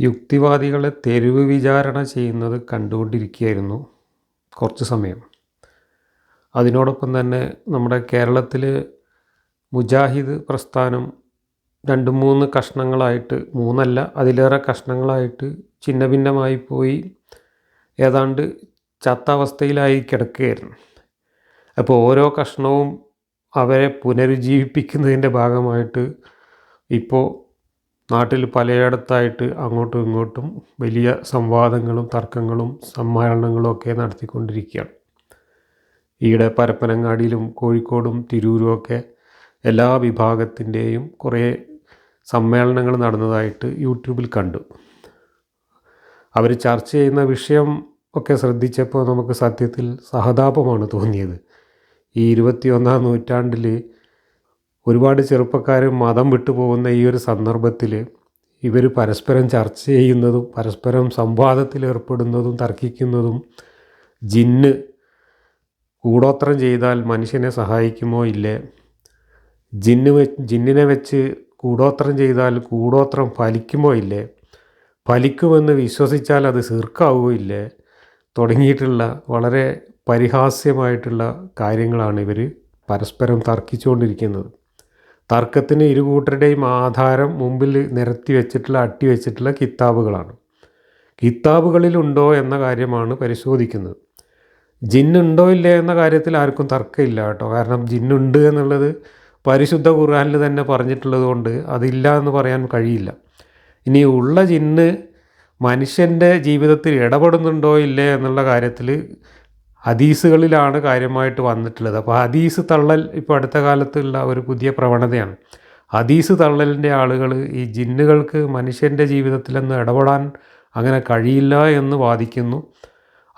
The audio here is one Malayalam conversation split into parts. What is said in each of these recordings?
യുക്തിവാദികളെ തെരുവ് വിചാരണ ചെയ്യുന്നത് കണ്ടുകൊണ്ടിരിക്കുകയായിരുന്നു കുറച്ച് സമയം. അതിനോടൊപ്പം തന്നെ നമ്മുടെ കേരളത്തിൽ മുജാഹിദ് പ്രസ്ഥാനം രണ്ട് മൂന്ന് കഷ്ണങ്ങളായിട്ട് മൂന്നല്ല അതിലേറെ കഷ്ണങ്ങളായിട്ട് ഛിന്ന ഭിന്നമായി പോയി ഏതാണ്ട് ചത്ത അവസ്ഥയിലായി കിടക്കുകയായിരുന്നു. അപ്പോൾ ഓരോ കഷ്ണവും അവരെ പുനരുജ്ജീവിപ്പിക്കുന്നതിന്റെ ഭാഗമായിട്ട് ഇപ്പോൾ നാട്ടിൽ പലയിടത്തായിട്ട് അങ്ങോട്ടും ഇങ്ങോട്ടും വലിയ സംവാദങ്ങളും തർക്കങ്ങളും സമ്മേളനങ്ങളും ഒക്കെ നടത്തിക്കൊണ്ടിരിക്കുകയാണ്. ഈയിടെ പരപ്പനങ്ങാടിയിലും കോഴിക്കോടും തിരൂരും ഒക്കെ എല്ലാ വിഭാഗത്തിന്റെയും കുറേ സമ്മേളനങ്ങൾ നടന്നതായിട്ട് യൂട്യൂബിൽ കണ്ടു. അവർ ചർച്ച ചെയ്യുന്ന വിഷയം ഒക്കെ ശ്രദ്ധിച്ചപ്പോൾ നമുക്ക് സത്യത്തിൽ സഹതാപമാണ് തോന്നിയത്. ഈ ഇരുപത്തിയൊന്നാം നൂറ്റാണ്ടിൽ ഒരുപാട് ചെറുപ്പക്കാർ മതം വിട്ടു പോകുന്ന ഈ ഒരു സന്ദർഭത്തിൽ ഇവർ പരസ്പരം ചർച്ച ചെയ്യുന്നതും പരസ്പരം സംവാദത്തിൽ ഏർപ്പെടുന്നതും തർക്കിക്കുന്നതും ജിന്ന് കൂടോത്രം ചെയ്താൽ മനുഷ്യനെ സഹായിക്കുമോ ഇല്ലേ? ജിന്ന് ജിന്നിനെ വെച്ച് കൂടോത്രം ചെയ്താൽ കൂടോത്രം ഫലിക്കുമോ ഇല്ലേ? ഫലിക്കുമെന്ന് വിശ്വസിച്ചാൽ അത് സീർക്കാവുമോ ഇല്ലേ? തുടങ്ങിയിട്ടുള്ള വളരെ പരിഹാസ്യമായിട്ടുള്ള കാര്യങ്ങളാണ് ഇവർ പരസ്പരം തർക്കിച്ചുകൊണ്ടിരിക്കുന്നത്. തർക്കത്തിന് ഇരു കൂട്ടരുടെയും ആധാരം മുമ്പിൽ നിരത്തി വെച്ചിട്ടുള്ള അട്ടി വെച്ചിട്ടുള്ള കിതാബുകളാണ്. കിതാബുകളിലുണ്ടോ എന്ന കാര്യമാണ് പരിശോധിക്കുന്നത്. ജിന്നുണ്ടോ ഇല്ലേ എന്ന കാര്യത്തിൽ ആർക്കും തർക്കമില്ല കേട്ടോ. കാരണം ജിന്നുണ്ട് എന്നുള്ളത് പരിശുദ്ധ ഖുർആാനിൽ തന്നെ പറഞ്ഞിട്ടുള്ളത് കൊണ്ട് അതില്ല എന്ന് പറയാൻ കഴിയില്ല. ഇനി ഉള്ള ജിന്ന് മനുഷ്യന്റെ ജീവിതത്തിൽ ഇടപെടുന്നുണ്ടോ ഇല്ലേ എന്നുള്ള കാര്യത്തിൽ ഹദീസുകളിലാണ് കാര്യമായിട്ട് വന്നിട്ടുള്ളത്. അപ്പോൾ ഹദീസ് തള്ളൽ ഇപ്പോൾ അടുത്ത കാലത്തുള്ള ഒരു പുതിയ പ്രവണതയാണ്. ഹദീസ് തള്ളലിന്റെ ആളുകൾ ഈ ജിന്നുകൾക്ക് മനുഷ്യന്റെ ജീവിതത്തിലൊന്നും ഇടപെടാൻ അങ്ങനെ കഴിയില്ല എന്ന് വാദിക്കുന്നു.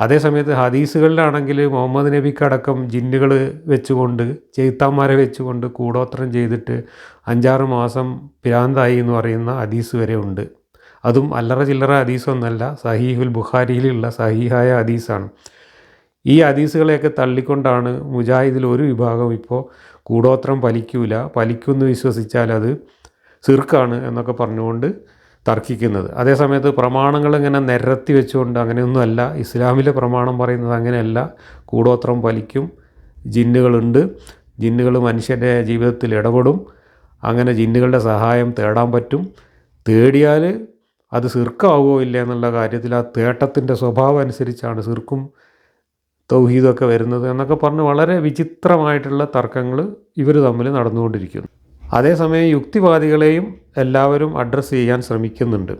അതേസമയത്ത് ഹദീസുകളിലാണെങ്കിൽ മുഹമ്മദ് നബിക്കടക്കം ജിന്നുകൾ വെച്ചുകൊണ്ട് ചെയ്ത്താന്മാരെ വെച്ചുകൊണ്ട് കൂടോത്രം ചെയ്തിട്ട് അഞ്ചാറ് മാസം പിരാന്തായി എന്ന് പറയുന്ന ഹദീസ് വരെ ഉണ്ട്. അതും അല്ലറ ചില്ലറ ഹദീസൊന്നല്ല സഹീഹുൽ ബുഖാരിയിലുള്ള സഹീഹായ ഹദീസാണ്. ഈ ഹദീസുകളെയൊക്കെ തള്ളിക്കൊണ്ടാണ് മുജാഹിദിൽ ഒരു വിഭാഗം ഇപ്പോൾ കൂടോത്രം പലിക്കൂല പലിക്കുമെന്ന് വിശ്വസിച്ചാൽ അത് സിർക്കാണ് എന്നൊക്കെ പറഞ്ഞുകൊണ്ട് തർക്കിക്കുന്നത്. അതേസമയത്ത് പ്രമാണങ്ങൾ ഇങ്ങനെ നിരത്തി വെച്ചുകൊണ്ട് അങ്ങനെയൊന്നുമല്ല ഇസ്ലാമിലെ പ്രമാണം പറയുന്നത് അങ്ങനെയല്ല. കൂടോത്രം പലിക്കും ജിന്നുകളുണ്ട്. ജിന്നുകൾ മനുഷ്യന്റെ ജീവിതത്തിൽ ഇടപെടും. അങ്ങനെ ജിന്നുകളുടെ സഹായം തേടാൻ പറ്റും. തേടിയാൽ അത് സിർക്കാവുമോ ഇല്ല എന്നുള്ള കാര്യത്തിൽ ആ തേട്ടത്തിന്റെ സ്വഭാവം അനുസരിച്ചാണ് സിർക്കും തൗഹീദൊക്കെ വരുന്നത് എന്നൊക്കെ പറഞ്ഞ് വളരെ വിചിത്രമായിട്ടുള്ള തർക്കങ്ങൾ ഇവർ തമ്മിൽ നടന്നുകൊണ്ടിരിക്കുന്നു. അതേസമയം യുക്തിവാദികളെയും എല്ലാവരും അഡ്രസ്സ് ചെയ്യാൻ ശ്രമിക്കുന്നുണ്ട്.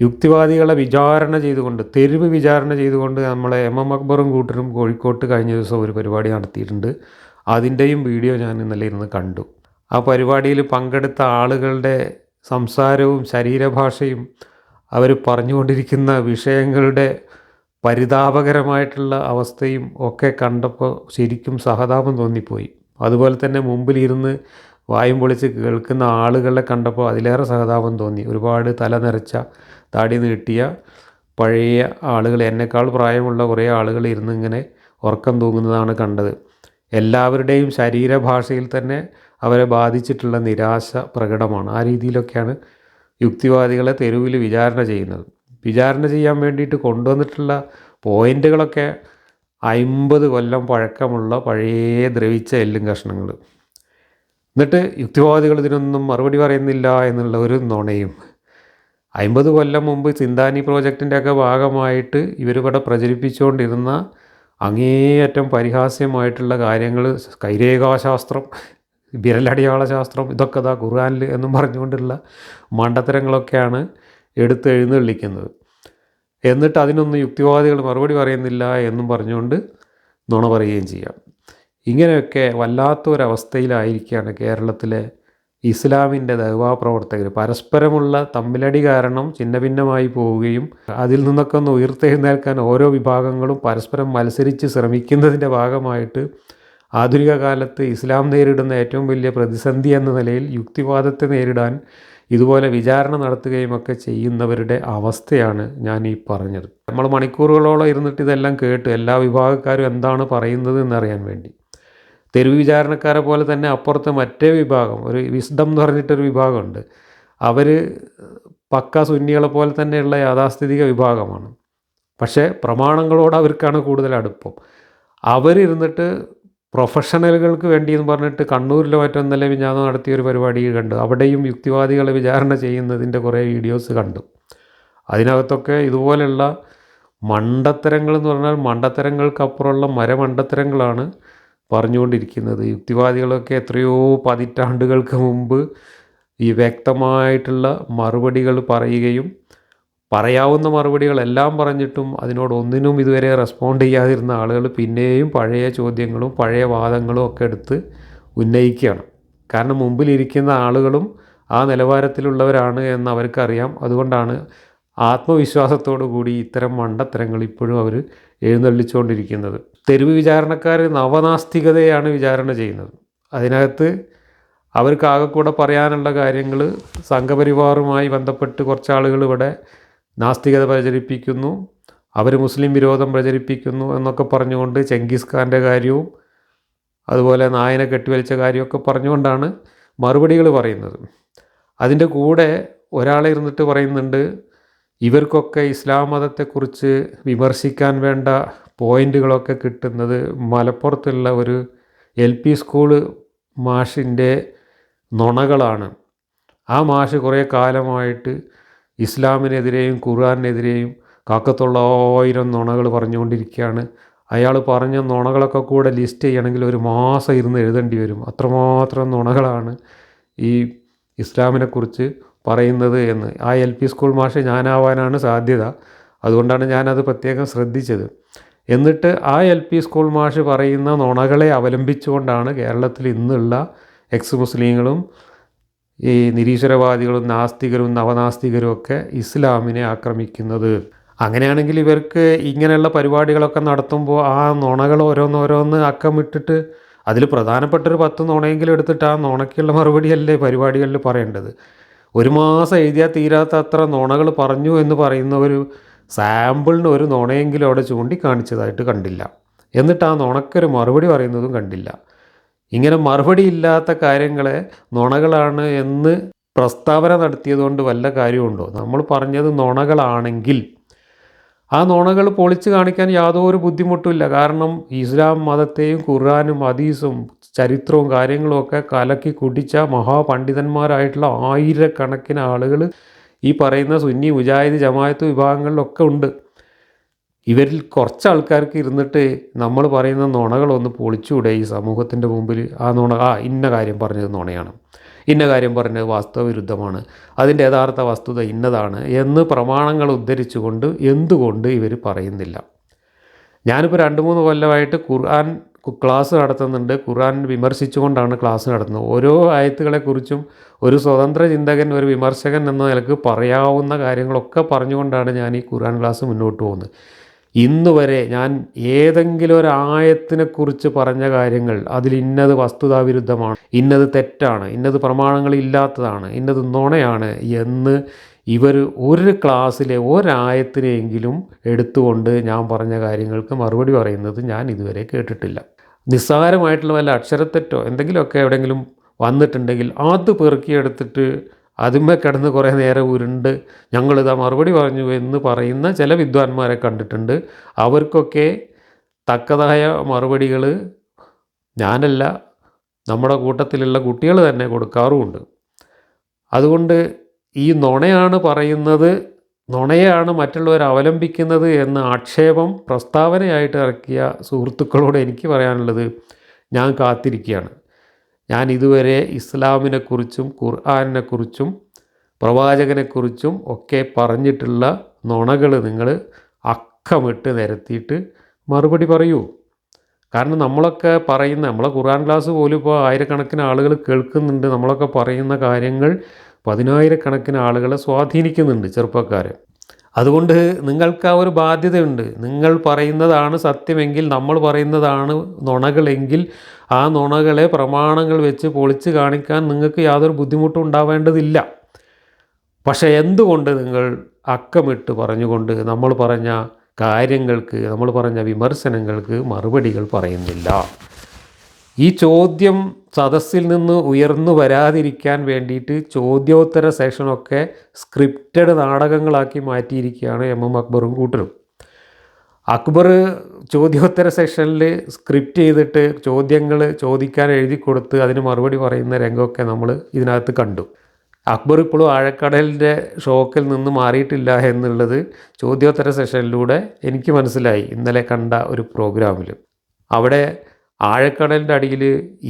യുക്തിവാദികളെ വിചാരണ ചെയ്തുകൊണ്ട് തെരുവ് വിചാരണ ചെയ്തുകൊണ്ട് നമ്മളെ എം എം അക്ബറും കൂട്ടരും കോഴിക്കോട്ട് കഴിഞ്ഞ ദിവസം ഒരു പരിപാടി നടത്തിയിട്ടുണ്ട്. അതിന്റെയും വീഡിയോ ഞാൻ ഇന്നലെ ഇരുന്ന് കണ്ടു. ആ പരിപാടിയിൽ പങ്കെടുത്ത ആളുകളുടെ സംസാരവും ശരീരഭാഷയും അവർ പറഞ്ഞുകൊണ്ടിരിക്കുന്ന വിഷയങ്ങളുടെ പരിതാപകരമായിട്ടുള്ള അവസ്ഥയും ഒക്കെ കണ്ടപ്പോൾ ശരിക്കും സഹതാപം തോന്നിപ്പോയി. അതുപോലെ തന്നെ മുമ്പിലിരുന്ന് വായും പൊളിച്ച് കേൾക്കുന്ന ആളുകളെ കണ്ടപ്പോൾ അതിലേറെ സഹതാപം തോന്നി. ഒരുപാട് തല നിറച്ച താടി നീട്ടിയ പഴയ ആളുകൾ എന്നെക്കാൾ പ്രായമുള്ള കുറേ ആളുകൾ ഇരുന്ന് ഇങ്ങനെ ഉറക്കം തൂങ്ങുന്നതാണ് കണ്ടത്. എല്ലാവരുടെയും ശരീരഭാഷയിൽ തന്നെ അവരെ ബാധിച്ചിട്ടുള്ള നിരാശ പ്രകടമാണ്. ആ രീതിയിലൊക്കെയാണ് യുക്തിവാദികളെ തെരുവിൽ വിചാരണ ചെയ്യുന്നത്. വിചാരണ ചെയ്യാൻ വേണ്ടിയിട്ട് കൊണ്ടുവന്നിട്ടുള്ള പോയിന്റുകളൊക്കെ അമ്പത് കൊല്ലം പഴക്കമുള്ള പഴയ ദ്രവിച്ച എല്ലും കഷ്ണങ്ങൾ എന്നിട്ട് യുക്തിവാദികൾ ഇതിനൊന്നും മറുപടി പറയുന്നില്ല എന്നുള്ള ഒരു നുണയും. അമ്പത് കൊല്ലം മുമ്പ് ചിന്താനി പ്രോജക്റ്റിന്റെ ഒക്കെ ഭാഗമായിട്ട് ഇവരിവിടെ പ്രചരിപ്പിച്ചുകൊണ്ടിരുന്ന അങ്ങേയറ്റം പരിഹാസ്യമായിട്ടുള്ള കാര്യങ്ങൾ കൈരേഖാശാസ്ത്രം വിരലടയാള ശാസ്ത്രം ഇതൊക്കെ ഇതാ ഖുർആാനിൽ എന്നും പറഞ്ഞുകൊണ്ടുള്ള മണ്ടത്തരങ്ങളൊക്കെയാണ് എടുത്ത് എഴുന്നള്ളിക്കുന്നത് എന്നിട്ട് അതിനൊന്നും യുക്തിവാദികൾ മറുപടി പറയുന്നില്ല എന്നും പറഞ്ഞുകൊണ്ട് നുണ പറയുകയും ചെയ്യാം. ഇങ്ങനെയൊക്കെ വല്ലാത്തൊരവസ്ഥയിലായിരിക്കുകയാണ് കേരളത്തിലെ ഇസ്ലാമിന്റെ ദൈവാ പ്രവർത്തകർ പരസ്പരമുള്ള തമ്മിലടി കാരണം ചിന്ന ഭിന്നമായി പോവുകയും അതിൽ നിന്നൊക്കെ ഒന്ന് ഉയർത്തെഴുന്നേൽക്കാൻ ഓരോ വിഭാഗങ്ങളും പരസ്പരം മത്സരിച്ച് ശ്രമിക്കുന്നതിന്റെ ഭാഗമായിട്ട് ആധുനിക കാലത്ത് ഇസ്ലാം നേരിടുന്ന ഏറ്റവും വലിയ പ്രതിസന്ധി എന്ന നിലയിൽ യുക്തിവാദത്തെ നേരിടാൻ ഇതുപോലെ വിചാരണ നടത്തുകയും ഒക്കെ ചെയ്യുന്നവരുടെ അവസ്ഥയാണ് ഞാൻ ഈ പറഞ്ഞത്. നമ്മൾ മണിക്കൂറുകളോളം ഇരുന്നിട്ട് ഇതെല്ലാം കേട്ട് എല്ലാ വിഭാഗക്കാരും എന്താണ് പറയുന്നത് എന്നറിയാൻ വേണ്ടി. തെരുവ് വിചാരണക്കാരെ പോലെ തന്നെ അപ്പുറത്തെ മറ്റേ വിഭാഗം ഒരു വിസ്ഡം എന്ന് പറഞ്ഞിട്ടൊരു വിഭാഗമുണ്ട്. അവർ പക്ക സുന്നികളെ പോലെ തന്നെയുള്ള യാഥാസ്ഥിതിക വിഭാഗമാണ്. പക്ഷേ പ്രമാണങ്ങളോട് അവർക്കാണ് കൂടുതൽ അടുപ്പം. അവരിരുന്നിട്ട് പ്രൊഫഷണലുകൾക്ക് വേണ്ടി എന്ന് പറഞ്ഞിട്ട് കണ്ണൂരിലോ മറ്റൊന്നല്ലേ വിഞ്ഞാന്ന് നടത്തിയ ഒരു പരിപാടി കണ്ടു. അവിടെയും യുക്തിവാദികളെ വിചാരണ ചെയ്യുന്നതിന്റെ കുറേ വീഡിയോസ് കണ്ടു. അതിനകത്തൊക്കെ ഇതുപോലെയുള്ള മണ്ടത്തരങ്ങൾ എന്ന് പറഞ്ഞാൽ മണ്ടത്തരങ്ങൾക്കപ്പുറമുള്ള മരമണ്ടത്തരങ്ങളാണ് പറഞ്ഞുകൊണ്ടിരിക്കുന്നത്. യുക്തിവാദികളൊക്കെ എത്രയോ പതിറ്റാണ്ടുകൾക്ക് മുമ്പ് ഈ വ്യക്തമായിട്ടുള്ള മറുപടികൾ പറയുകയും പറയാവുന്ന മറുപടികളെല്ലാം പറഞ്ഞിട്ടും അതിനോട് ഒന്നിനും ഇതുവരെ റെസ്പോണ്ട് ചെയ്യാതിരുന്ന ആളുകൾ പിന്നെയും പഴയ ചോദ്യങ്ങളും പഴയ വാദങ്ങളും ഒക്കെ എടുത്ത് ഉന്നയിക്കുകയാണ്. കാരണം മുമ്പിലിരിക്കുന്ന ആളുകളും ആ നിലവാരത്തിലുള്ളവരാണ് എന്ന് അവർക്കറിയാം. അതുകൊണ്ടാണ് ആത്മവിശ്വാസത്തോടു കൂടി ഇത്തരം മണ്ടത്തരങ്ങൾ ഇപ്പോഴും അവർ എഴുന്നള്ളിച്ചുകൊണ്ടിരിക്കുന്നത് തെരുവ് വിചാരണക്കാർ നവനാസ്തികതയാണ് വിചാരണ ചെയ്യുന്നത്. അതിനകത്ത് അവർക്കാകെ കൂടെ പറയാനുള്ള കാര്യങ്ങൾ സംഘപരിവാറുമായി ബന്ധപ്പെട്ട് കുറച്ച് ആളുകൾ ഇവിടെ നാസ്തികത പ്രചരിപ്പിക്കുന്നു അവർ മുസ്ലിം വിരോധം പ്രചരിപ്പിക്കുന്നു എന്നൊക്കെ പറഞ്ഞുകൊണ്ട് ചെങ്കിസ് ഖാന്റെ കാര്യവും അതുപോലെ നായനെ കെട്ടിവലിച്ച കാര്യമൊക്കെ പറഞ്ഞുകൊണ്ടാണ് മറുപടികൾ പറയുന്നത്. അതിന്റെ കൂടെ ഒരാളെ ഇരുന്നിട്ട് പറയുന്നുണ്ട് ഇവർക്കൊക്കെ ഇസ്ലാം മതത്തെക്കുറിച്ച് വിമർശിക്കാൻ വേണ്ട പോയിന്റുകളൊക്കെ കിട്ടുന്നത് മലപ്പുറത്തുള്ള ഒരു എൽ പി സ്കൂൾ മാഷിന്റെ നുണകളാണ്. ആ മാഷ് കുറേ കാലമായിട്ട് ഇസ്ലാമിനെതിരെയും ഖുർആാനെതിരെയും കാക്കത്തൊള്ളായിരം നുണകൾ പറഞ്ഞുകൊണ്ടിരിക്കുകയാണ്. അയാൾ പറഞ്ഞ നുണകളൊക്കെ കൂടെ ലിസ്റ്റ് ചെയ്യണമെങ്കിൽ ഒരു മാസം ഇരുന്ന് എഴുതേണ്ടി വരും. അത്രമാത്രം നുണകളാണ് ഈ ഇസ്ലാമിനെക്കുറിച്ച് പറയുന്നത് എന്ന്. ആ എൽ പി സ്കൂൾ മാഷ് ഞാനാവാനാണ് സാധ്യത. അതുകൊണ്ടാണ് ഞാനത് പ്രത്യേകം ശ്രദ്ധിച്ചത്. എന്നിട്ട് ആ എൽ പി സ്കൂൾ മാഷ് പറയുന്ന നുണകളെ അവലംബിച്ചുകൊണ്ടാണ് കേരളത്തിൽ ഇന്നുള്ള എക്സ് മുസ്ലിങ്ങളും ഈ നിരീശ്വരവാദികളും നാസ്തികരും നവനാസ്തികരും ഒക്കെ ഇസ്ലാമിനെ ആക്രമിക്കുന്നത്. അങ്ങനെയാണെങ്കിൽ ഇവർക്ക് ഇങ്ങനെയുള്ള പരിപാടികളൊക്കെ നടത്തുമ്പോൾ ആ നുണകൾ ഓരോന്നോരോന്ന് അക്കമിട്ടിട്ട് അതിൽ പ്രധാനപ്പെട്ടൊരു പത്ത് നുണയെങ്കിലും എടുത്തിട്ട് ആ നുണയ്ക്കുള്ള മറുപടിയല്ലേ പരിപാടികളിൽ പറയേണ്ടത്. ഒരു മാസം എഴുതിയാൽ തീരാത്ത അത്ര നുണകൾ പറഞ്ഞു എന്ന് പറയുന്ന ഒരു സാമ്പിളിന് ഒരു നുണയെങ്കിലും അവിടെ ചൂണ്ടിക്കാണിച്ചതായിട്ട് കണ്ടില്ല. എന്നിട്ട് ആ നുണക്കൊരു മറുപടി പറയുന്നതും കണ്ടില്ല. ഇങ്ങനെ മറുപടി ഇല്ലാത്ത കാര്യങ്ങളെ നുണകളാണ് എന്ന് പ്രസ്താവന നടത്തിയതുകൊണ്ട് വല്ല കാര്യമുണ്ടോ? നമ്മൾ പറഞ്ഞത് നുണകളാണെങ്കിൽ. ആ നുണകൾ പൊളിച്ച് കാണിക്കാൻ യാതൊരു ബുദ്ധിമുട്ടുമില്ല. കാരണം ഇസ്ലാം മതത്തെയും ഖുർആാനും ഹദീസും ചരിത്രവും കാര്യങ്ങളും ഒക്കെ കലക്കി കുടിച്ച മഹാപണ്ഡിതന്മാരായിട്ടുള്ള ആയിരക്കണക്കിന് ആളുകൾ ഈ പറയുന്ന സുന്നി മുജാഹിദ് ജമായത്ത് വിഭാഗങ്ങളിലൊക്കെ ഉണ്ട്. ഇവരിൽ കുറച്ച് ആൾക്കാർക്ക് ഇരുന്നിട്ട് നമ്മൾ പറയുന്ന നുണകളൊന്ന് പൊളിച്ചുകൂടെ ഈ സമൂഹത്തിന്റെ മുമ്പിൽ. ആ നുണ ആ ഇന്ന കാര്യം പറഞ്ഞത് നുണയാണ്. ഇന്ന കാര്യം പറഞ്ഞത് വാസ്തവവിരുദ്ധമാണ്. അതിന്റെ യഥാർത്ഥ വസ്തുത ഇന്നതാണ് എന്ന് പ്രമാണങ്ങൾ ഉദ്ധരിച്ചുകൊണ്ട് എന്തുകൊണ്ട് ഇവർ പറയുന്നില്ല. ഞാനിപ്പോൾ രണ്ട് മൂന്ന് കൊല്ലമായിട്ട് ഖുർആൻ ക്ലാസ് നടത്തുന്നുണ്ട്. ഖുർആൻ വിമർശിച്ചുകൊണ്ടാണ് ക്ലാസ് നടത്തുന്നത്. ഓരോ ആയത്തുകളെക്കുറിച്ചും ഒരു സ്വതന്ത്ര ചിന്തകൻ ഒരു വിമർശകൻ എന്ന നിലയ്ക്ക് പറയാവുന്ന കാര്യങ്ങളൊക്കെ പറഞ്ഞുകൊണ്ടാണ് ഞാൻ ഈ ഖുർആൻ ക്ലാസ് മുന്നോട്ട് പോകുന്നത്. ഇന്ന് വരെ ഞാൻ ഏതെങ്കിലും ഒരു ആയത്തിനെക്കുറിച്ച് പറഞ്ഞ കാര്യങ്ങൾ അതിൽ ഇന്നത് വസ്തുതാവിരുദ്ധമാണ് ഇന്നത് തെറ്റാണ് ഇന്നത് പ്രമാണങ്ങളില്ലാത്തതാണ് ഇന്നത് നുണയാണ് എന്ന് ഇവർ ഒരു ക്ലാസ്സിലെ ഒരായത്തിനെങ്കിലും എടുത്തുകൊണ്ട് ഞാൻ പറഞ്ഞ കാര്യങ്ങൾക്ക് മറുപടി പറയുന്നത് ഞാൻ ഇതുവരെ കേട്ടിട്ടില്ല. നിസ്സാരമായിട്ടുള്ള വല്ല അക്ഷരത്തെറ്റോ എന്തെങ്കിലുമൊക്കെ എവിടെയെങ്കിലും വന്നിട്ടുണ്ടെങ്കിൽ അത് പെറുക്കിയെടുത്തിട്ട് അതുമേ കിടന്ന് കുറേ നേരം ഉരുണ്ട് ഞങ്ങളിതാ മറുപടി പറഞ്ഞു എന്ന് പറയുന്ന ചില വിദ്വാൻമാരെ കണ്ടിട്ടുണ്ട്. അവർക്കൊക്കെ തക്കതായ മറുപടികൾ ഞാനല്ല നമ്മുടെ കൂട്ടത്തിലുള്ള കുട്ടികൾ തന്നെ കൊടുക്കാറുമുണ്ട്. അതുകൊണ്ട് ഈ നുണയാണ് പറയുന്നത് നുണയാണ് മറ്റുള്ളവർ അവലംബിക്കുന്നത് എന്ന ആക്ഷേപം പ്രസ്താവനയായിട്ട് ഇറക്കിയ സുഹൃത്തുക്കളോട് എനിക്ക് പറയാനുള്ളത് ഞാൻ കാത്തിരിക്കുകയാണ്. ഞാൻ ഇതുവരെ ഇസ്ലാമിനെക്കുറിച്ചും ഖുർആാനിനെക്കുറിച്ചും പ്രവാചകനെക്കുറിച്ചും ഒക്കെ പറഞ്ഞിട്ടുള്ള നുണകൾ നിങ്ങൾ അക്കമിട്ട് നിരത്തിയിട്ട് മറുപടി പറയൂ. കാരണം നമ്മളൊക്കെ പറയുന്ന നമ്മളെ ഖുർആൻ ക്ലാസ് പോലും ഇപ്പോൾ ആയിരക്കണക്കിന് ആളുകൾ കേൾക്കുന്നുണ്ട്. നമ്മളൊക്കെ പറയുന്ന കാര്യങ്ങൾ പതിനായിരക്കണക്കിന് ആളുകളെ സ്വാധീനിക്കുന്നുണ്ട് ചെറുപ്പക്കാരെ. അതുകൊണ്ട് നിങ്ങൾക്ക് ആ ഒരു ബാധ്യതയുണ്ട്. നിങ്ങൾ പറയുന്നതാണ് സത്യമെങ്കിൽ നമ്മൾ പറയുന്നതാണ് നുണകളെങ്കിൽ ആ നുണകളെ പ്രമാണങ്ങൾ വെച്ച് പൊളിച്ച് കാണിക്കാൻ നിങ്ങൾക്ക് യാതൊരു ബുദ്ധിമുട്ടും ഉണ്ടാവേണ്ടതില്ല. പക്ഷേ എന്തുകൊണ്ട് നിങ്ങൾ അക്കമിട്ട് പറഞ്ഞുകൊണ്ട് നമ്മൾ പറഞ്ഞ കാര്യങ്ങൾക്ക് നമ്മൾ പറഞ്ഞ വിമർശനങ്ങൾക്ക് മറുപടികൾ പറയുന്നില്ല? ഈ ചോദ്യം സദസ്സിൽ നിന്ന് ഉയർന്നു വരാതിരിക്കാൻ വേണ്ടിയിട്ട് ചോദ്യോത്തര സെഷനൊക്കെ സ്ക്രിപ്റ്റഡ് നാടകങ്ങളാക്കി മാറ്റിയിരിക്കുകയാണ് എം എം അക്ബറും കൂട്ടരും. അക്ബർ ചോദ്യോത്തര സെഷനിൽ സ്ക്രിപ്റ്റ് ചെയ്തിട്ട് ചോദ്യങ്ങൾ ചോദിക്കാൻ എഴുതി കൊടുത്ത് അതിന് മറുപടി പറയുന്ന രംഗമൊക്കെ നമ്മൾ ഇതിനകത്ത് കണ്ടു. അക്ബർ ഇപ്പോഴും ആഴക്കടലിന്റെ ഷോക്കിൽ നിന്ന് മാറിയിട്ടില്ല എന്നുള്ളത് ചോദ്യോത്തര സെഷനിലൂടെ എനിക്ക് മനസ്സിലായി ഇന്നലെ കണ്ട ഒരു പ്രോഗ്രാമിൽ. അവിടെ ആഴക്കടലിന്റെ അടിയിൽ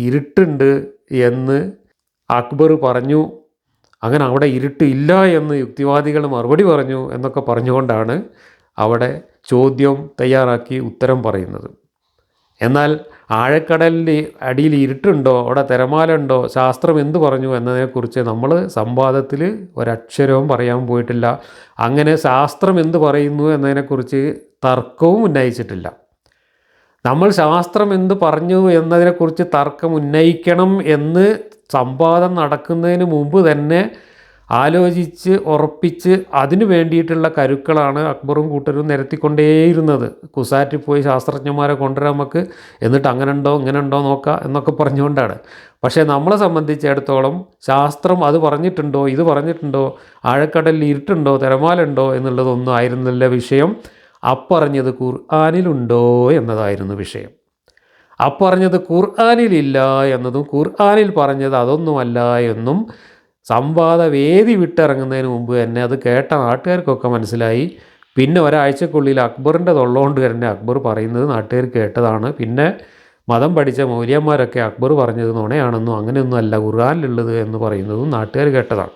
ഇരുട്ടുണ്ട് എന്ന് അക്ബർ പറഞ്ഞു. അങ്ങനെ അവിടെ ഇരുട്ട് ഇല്ല എന്ന് യുക്തിവാദികൾ മറുപടി പറഞ്ഞു എന്നൊക്കെ പറഞ്ഞുകൊണ്ടാണ് അവിടെ ചോദ്യം തയ്യാറാക്കി ഉത്തരം പറയുന്നത്. എന്നാൽ ആഴക്കടലിൽ അടിയിൽ ഇരുട്ടുണ്ടോ? അവിടെ തിരമാലുണ്ടോ ശാസ്ത്രം എന്ത് പറഞ്ഞു എന്നതിനെക്കുറിച്ച് നമ്മൾ സംവാദത്തിൽ ഒരക്ഷരവും പറയാൻ പോയിട്ടില്ല. അങ്ങനെ ശാസ്ത്രം എന്ത് പറയുന്നു എന്നതിനെക്കുറിച്ച് തർക്കവും ഉന്നയിച്ചിട്ടില്ല. നമ്മൾ ശാസ്ത്രം എന്ത് പറഞ്ഞു എന്നതിനെക്കുറിച്ച് തർക്കം ഉന്നയിക്കണം എന്ന് സംവാദം നടക്കുന്നതിന് മുമ്പ് തന്നെ ആലോചിച്ച് ഉറപ്പിച്ച് അതിനു വേണ്ടിയിട്ടുള്ള കരുക്കളാണ് അക്ബറും കൂട്ടരും നിരത്തിക്കൊണ്ടേയിരുന്നത്. കുസാറ്റിൽ പോയി ശാസ്ത്രജ്ഞന്മാരെ കൊണ്ടുവരാൻ നമുക്ക്. എന്നിട്ട് അങ്ങനെ ഉണ്ടോ ഇങ്ങനെ ഉണ്ടോ നോക്കാം എന്നൊക്കെ പറഞ്ഞുകൊണ്ടാണ്. പക്ഷേ നമ്മളെ സംബന്ധിച്ചിടത്തോളം ശാസ്ത്രം അത് പറഞ്ഞിട്ടുണ്ടോ ഇത് പറഞ്ഞിട്ടുണ്ടോ ആഴക്കടലിൽ ഇരുട്ടുണ്ടോ തിരമാലുണ്ടോ എന്നുള്ളതൊന്നും ആയിരുന്നില്ല വിഷയം. അപ്പറഞ്ഞത് ഖുർആാനിലുണ്ടോ എന്നതായിരുന്നു വിഷയം. അപ്പറഞ്ഞത് ഖുർആാനിലില്ല എന്നതും ഖുർആാനിൽ പറഞ്ഞത് അതൊന്നുമല്ല എന്നും സംവാദവേദി വിട്ടിറങ്ങുന്നതിന് മുമ്പ് തന്നെ അത് കേട്ട നാട്ടുകാർക്കൊക്കെ മനസ്സിലായി. പിന്നെ ഒരാഴ്ചക്കുള്ളിൽ അക്ബറിന്റെ തൊള്ളോണ്ട് തന്നെ അക്ബർ പറയുന്നത് നാട്ടുകാർ കേട്ടതാണ്. പിന്നെ മതം പഠിച്ച മൗര്യന്മാരൊക്കെ അക്ബർ പറഞ്ഞത് നുണയാണെന്നും അങ്ങനെയൊന്നും അല്ല ഖുർആാനിലുള്ളത് എന്ന് പറയുന്നതും നാട്ടുകാർ കേട്ടതാണ്.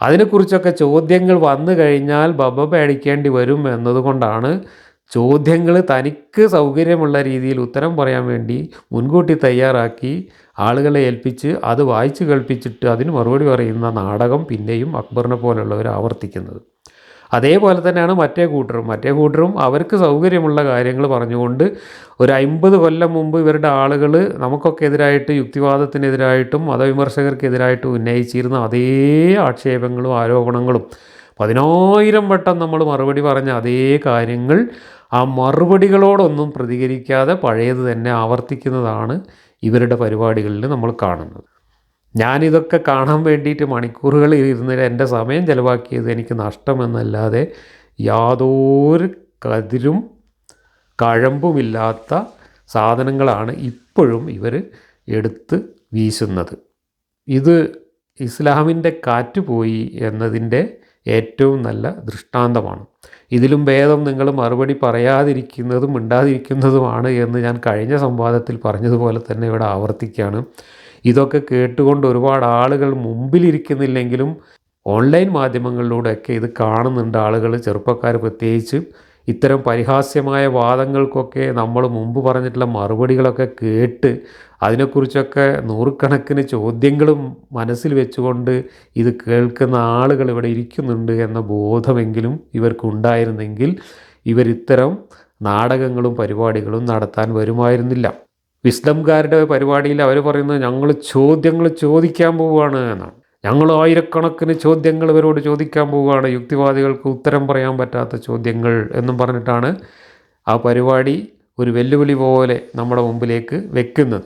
അതിനെക്കുറിച്ചൊക്കെ ചോദ്യങ്ങൾ വന്നു കഴിഞ്ഞാൽ ബബ പേടിക്കേണ്ടി വരും എന്നതുകൊണ്ടാണ് ചോദ്യങ്ങൾ തനിക്ക് സൗകര്യമുള്ള രീതിയിൽ ഉത്തരം പറയാൻ വേണ്ടി മുൻകൂട്ടി തയ്യാറാക്കി ആളുകളെ ഏൽപ്പിച്ച് അത് വായിച്ച് കേൾപ്പിച്ചിട്ട് അതിന് മറുപടി പറയുന്ന നാടകം പിന്നെയും അക്ബറിനെ പോലുള്ളവർ ആവർത്തിക്കുന്നത്. അതേപോലെ തന്നെയാണ് മറ്റേ കൂട്ടരും. മറ്റേ കൂട്ടരും അവർക്ക് സൗകര്യമുള്ള കാര്യങ്ങൾ പറഞ്ഞുകൊണ്ട് ഒരു അമ്പത് കൊല്ലം മുമ്പ് ഇവരുടെ ആളുകൾ നമുക്കൊക്കെ എതിരായിട്ട് യുക്തിവാദത്തിനെതിരായിട്ടും മതവിമർശകർക്കെതിരായിട്ടും ഉന്നയിച്ചിരുന്ന അതേ ആക്ഷേപങ്ങളും ആരോപണങ്ങളും പതിനായിരം വട്ടം നമ്മൾ മറുപടി പറഞ്ഞ അതേ കാര്യങ്ങൾ ആ മറുപടികളോടൊന്നും പ്രതികരിക്കാതെ പഴയത് തന്നെ ആവർത്തിക്കുന്നതാണ് ഇവരുടെ പരിപാടികളിൽ നമ്മൾ കാണുന്നത്. ഞാനിതൊക്കെ കാണാൻ വേണ്ടിയിട്ട് മണിക്കൂറുകൾ ഇരുന്ന് എന്റെ സമയം ചിലവാക്കിയത് എനിക്ക് നഷ്ടമെന്നല്ലാതെ യാതൊരു കതിരും കഴമ്പുമില്ലാത്ത സാധനങ്ങളാണ് ഇപ്പോഴും ഇവർ എടുത്ത് വീശുന്നത്. ഇത് ഇസ്ലാമിന്റെ കാറ്റ് പോയി എന്നതിന്റെ ഏറ്റവും നല്ല ദൃഷ്ടാന്തമാണ്. ഇതിലും ഭേദം നിങ്ങൾ മറുപടി പറയാതിരിക്കുന്നതും മിണ്ടാതിരിക്കുന്നതുമാണ് എന്ന് ഞാൻ കഴിഞ്ഞ സംവാദത്തിൽ പറഞ്ഞതുപോലെ തന്നെ ഇവിടെ ആവർത്തിക്കുകയാണ്. ഇതൊക്കെ കേട്ടുകൊണ്ട് ഒരുപാട് ആളുകൾ മുമ്പിലിരിക്കുന്നില്ലെങ്കിലും ഓൺലൈൻ മാധ്യമങ്ങളിലൂടെയൊക്കെ ഇത് കാണുന്നുണ്ട്. ആളുകൾ ചെറുപ്പക്കാർ പ്രത്യേകിച്ച് ഇത്തരം പരിഹാസ്യമായ വാദങ്ങൾക്കൊക്കെ നമ്മൾ മുമ്പ് പറഞ്ഞിട്ടുള്ള മറുപടികളൊക്കെ കേട്ട് അതിനെക്കുറിച്ചൊക്കെ നൂറുകണക്കിന് ചോദ്യങ്ങളും മനസ്സിൽ വെച്ചുകൊണ്ട് ഇത് കേൾക്കുന്ന ആളുകൾ ഇവിടെ ഇരിക്കുന്നുണ്ട് എന്ന ബോധമെങ്കിലും ഇവർക്കുണ്ടായിരുന്നെങ്കിൽ ഇവരിത്തരം നാടകങ്ങളും പരിപാടികളും നടത്താൻ വരുമായിരുന്നില്ല. വിസ്ഡംകാരുടെ പരിപാടിയിൽ അവർ പറയുന്നത് ഞങ്ങൾ ചോദ്യങ്ങൾ ചോദിക്കാൻ പോവുകയാണ് എന്നാണ്. ഞങ്ങൾ ആയിരക്കണക്കിന് ചോദ്യങ്ങൾ ഇവരോട് ചോദിക്കാൻ പോവുകയാണ്. യുക്തിവാദികൾക്ക് ഉത്തരം പറയാൻ പറ്റാത്ത ചോദ്യങ്ങൾ എന്നും പറഞ്ഞിട്ടാണ് ആ പരിപാടി ഒരു വെല്ലുവിളി പോലെ നമ്മുടെ മുമ്പിലേക്ക് വെക്കുന്നത്.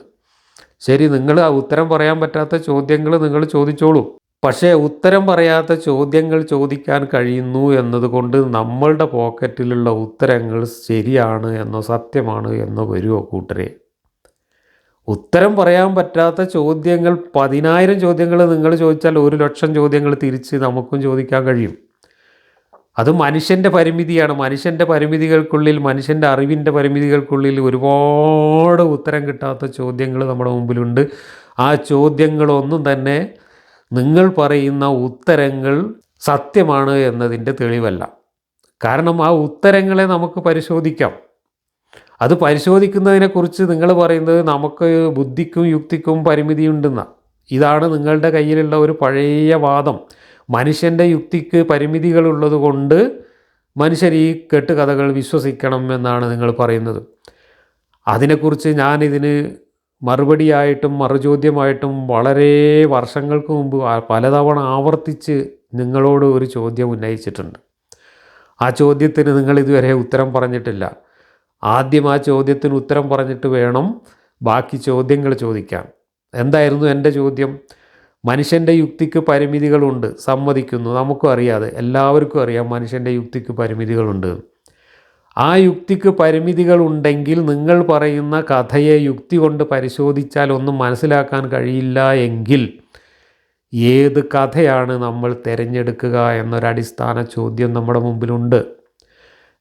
ശരി നിങ്ങൾ ആ ഉത്തരം പറയാൻ പറ്റാത്ത ചോദ്യങ്ങൾ നിങ്ങൾ ചോദിച്ചോളൂ. പക്ഷേ ഉത്തരം പറയാത്ത ചോദ്യങ്ങൾ ചോദിക്കാൻ കഴിയുന്നു എന്നതുകൊണ്ട് നമ്മളുടെ പോക്കറ്റിലുള്ള ഉത്തരങ്ങൾ ശരിയാണ് എന്നോ സത്യമാണ് എന്നോ വരുമോ കൂട്ടരെ? ഉത്തരം പറയാൻ പറ്റാത്ത ചോദ്യങ്ങൾ പതിനായിരം ചോദ്യങ്ങൾ നിങ്ങൾ ചോദിച്ചാൽ ഒരു ലക്ഷം ചോദ്യങ്ങൾ തിരിച്ച് നമുക്കും ചോദിക്കാൻ കഴിയും. അത് മനുഷ്യന്റെ പരിമിതിയാണ്. മനുഷ്യന്റെ പരിമിതികൾക്കുള്ളിൽ മനുഷ്യന്റെ അറിവിന്റെ പരിമിതികൾക്കുള്ളിൽ ഒരുപാട് ഉത്തരം കിട്ടാത്ത ചോദ്യങ്ങൾ നമ്മുടെ മുമ്പിലുണ്ട്. ആ ചോദ്യങ്ങളൊന്നും തന്നെ നിങ്ങൾ പറയുന്ന ഉത്തരങ്ങൾ സത്യമാണ് എന്നതിന്റെ തെളിവല്ല. കാരണം ആ ഉത്തരങ്ങളെ നമുക്ക് പരിശോധിക്കാം. അത് പരിശോധിക്കുന്നതിനെക്കുറിച്ച് നിങ്ങൾ പറയുന്നത് നമുക്ക് ബുദ്ധിക്കും യുക്തിക്കും പരിമിതിയുണ്ടെന്നാണ് ഇതാണ് നിങ്ങളുടെ കയ്യിലുള്ള ഒരു പഴയ വാദം. മനുഷ്യന്റെ യുക്തിക്ക് പരിമിതികളുള്ളത് കൊണ്ട് മനുഷ്യർ ഈ കെട്ടുകഥകൾ വിശ്വസിക്കണം എന്നാണ് നിങ്ങൾ പറയുന്നത്. അതിനെക്കുറിച്ച് ഞാനിതിന് മറുപടിയായിട്ടും മറുചോദ്യമായിട്ടും വളരെ വർഷങ്ങൾക്ക് മുമ്പ് പലതവണ ആവർത്തിച്ച് നിങ്ങളോട് ഒരു ചോദ്യം ഉന്നയിച്ചിട്ടുണ്ട്. ആ ചോദ്യത്തിന് നിങ്ങൾ ഇതുവരെ ഉത്തരം പറഞ്ഞിട്ടില്ല. ആദ്യം ആ ചോദ്യത്തിന് ഉത്തരം പറഞ്ഞിട്ട് വേണം ബാക്കി ചോദ്യങ്ങൾ ചോദിക്കാൻ. എന്തായിരുന്നു എന്റെ ചോദ്യം? മനുഷ്യന്റെ യുക്തിക്ക് പരിമിതികളുണ്ട് സമ്മതിക്കുന്നു. നമുക്കും അറിയാതെ എല്ലാവർക്കും അറിയാം മനുഷ്യന്റെ യുക്തിക്ക് പരിമിതികളുണ്ട്. ആ യുക്തിക്ക് പരിമിതികളുണ്ടെങ്കിൽ നിങ്ങൾ പറയുന്ന കഥയെ യുക്തി കൊണ്ട് പരിശോധിച്ചാൽ ഒന്നും മനസ്സിലാക്കാൻ കഴിയില്ല എങ്കിൽ ഏത് കഥയാണ് നമ്മൾ തിരഞ്ഞെടുക്കുക എന്നൊരടിസ്ഥാന ചോദ്യം നമ്മുടെ മുമ്പിലുണ്ട്.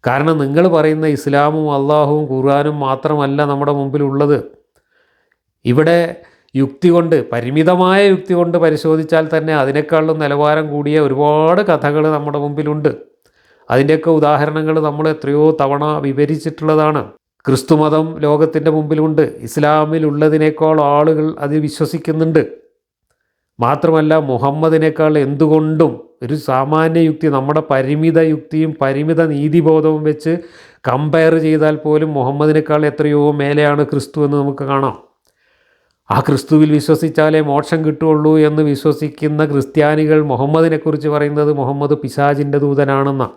കാരണം നിങ്ങൾ പറയുന്ന ഇസ്ലാമും അള്ളാഹുവും ഖുർആാനും മാത്രമല്ല നമ്മുടെ മുമ്പിലുള്ളത്. ഇവിടെ യുക്തി കൊണ്ട് പരിമിതമായ യുക്തി കൊണ്ട് പരിശോധിച്ചാൽ തന്നെ അതിനേക്കാളും നിലവാരം കൂടിയ ഒരുപാട് കഥകൾ നമ്മുടെ മുമ്പിലുണ്ട്. അതിന്റെയൊക്കെ ഉദാഹരണങ്ങൾ നമ്മൾ എത്രയോ തവണ വിവരിച്ചിട്ടുള്ളതാണ്. ക്രിസ്തുമതം ലോകത്തിന്റെ മുമ്പിലുണ്ട്. ഇസ്ലാമിലുള്ളതിനേക്കാൾ ആളുകൾ അത് വിശ്വസിക്കുന്നുണ്ട്. മാത്രമല്ല മുഹമ്മദിനേക്കാൾ എന്തുകൊണ്ടും ഒരു സാമാന്യ യുക്തി നമ്മുടെ പരിമിത യുക്തിയും പരിമിത നീതിബോധവും വെച്ച് കമ്പയർ ചെയ്താൽ പോലും മുഹമ്മദിനേക്കാൾ എത്രയോ മേലെയാണ് ക്രിസ്തു എന്ന് നമുക്ക് കാണാം. ആ ക്രിസ്തുവിൽ വിശ്വസിച്ചാലേ മോക്ഷം കിട്ടുള്ളൂ എന്ന് വിശ്വസിക്കുന്ന ക്രിസ്ത്യാനികൾ മുഹമ്മദിനെക്കുറിച്ച് പറയുന്നത് മുഹമ്മദ് പിശാജിന്റെ ദൂതനാണെന്നാണ്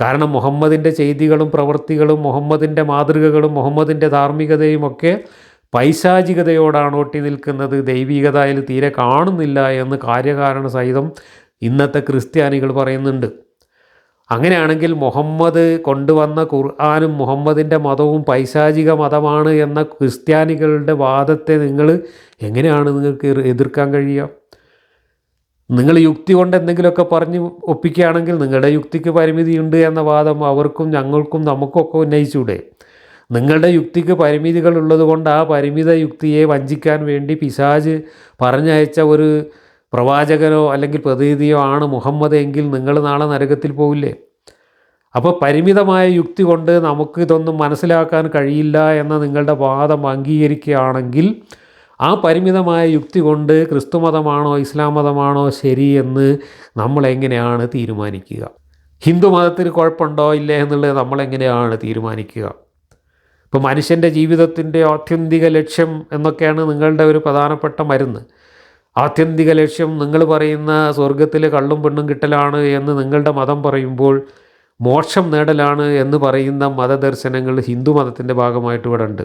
കാരണം മുഹമ്മദിന്റെ ചെയ്തികളും പ്രവൃത്തികളും മുഹമ്മദിന്റെ മാതൃകകളും മുഹമ്മദിന്റെ ധാർമ്മികതയും ഒക്കെ പൈശാചികതയോടാണ് ഒട്ടി നിൽക്കുന്നത്. ദൈവികതയിൽ തീരെ കാണുന്നില്ല എന്ന് കാര്യകാരണ സഹിതം ഇന്നത്തെ ക്രിസ്ത്യാനികൾ പറയുന്നുണ്ട്. അങ്ങനെയാണെങ്കിൽ മുഹമ്മദ് കൊണ്ടുവന്ന ഖുർആാനും മുഹമ്മദിന്റെ മതവും പൈശാചിക മതമാണ് എന്ന ക്രിസ്ത്യാനികളുടെ വാദത്തെ നിങ്ങൾ എങ്ങനെയാണ് നിങ്ങൾക്ക് എതിർക്കാൻ കഴിയുക? നിങ്ങൾ യുക്തി കൊണ്ട് എന്തെങ്കിലുമൊക്കെ പറഞ്ഞ് ഒപ്പിക്കുകയാണെങ്കിൽ നിങ്ങളുടെ യുക്തിക്ക് പരിമിതിയുണ്ട് എന്ന വാദം അവർക്കും ഞങ്ങൾക്കും നമുക്കൊക്കെ ഉന്നയിച്ചൂടെ. നിങ്ങളുടെ യുക്തിക്ക് പരിമിതികൾ ഉള്ളതുകൊണ്ട് ആ പരിമിത യുക്തിയെ വഞ്ചിക്കാൻ വേണ്ടി പിശാജ് പറഞ്ഞയച്ച ഒരു പ്രവാചകനോ അല്ലെങ്കിൽ പ്രതിനിധിയോ ആണ് മുഹമ്മദ് എങ്കിൽ നിങ്ങൾ നാളെ നരകത്തിൽ പോവില്ലേ? അപ്പോൾ പരിമിതമായ യുക്തി കൊണ്ട് നമുക്ക് ഇതൊന്നും മനസ്സിലാക്കാൻ കഴിയില്ല എന്ന നിങ്ങളുടെ വാദം അംഗീകരിക്കുകയാണെങ്കിൽ ആ പരിമിതമായ യുക്തി കൊണ്ട് ക്രിസ്തുമതമാണോ ഇസ്ലാം മതമാണോ ശരിയെന്ന് നമ്മളെങ്ങനെയാണ് തീരുമാനിക്കുക? ഹിന്ദു മതത്തിന് കുഴപ്പമുണ്ടോ ഇല്ലേ എന്നുള്ളത് നമ്മളെങ്ങനെയാണ് തീരുമാനിക്കുക? ഇപ്പോൾ മനുഷ്യന്റെ ജീവിതത്തിന്റെ ആത്യന്തിക ലക്ഷ്യം എന്നൊക്കെയാണ് നിങ്ങളുടെ ഒരു പ്രധാനപ്പെട്ട മരുന്ന്. ആത്യന്തിക ലക്ഷ്യം നിങ്ങൾ പറയുന്ന സ്വർഗത്തിൽ കള്ളും പെണ്ണും കിട്ടലാണ് എന്ന് നിങ്ങളുടെ മതം പറയുമ്പോൾ മോക്ഷം നേടലാണ് എന്ന് പറയുന്ന മതദർശനങ്ങൾ ഹിന്ദു മതത്തിന്റെ ഭാഗമായിട്ട് ഇവിടെ ഉണ്ട്.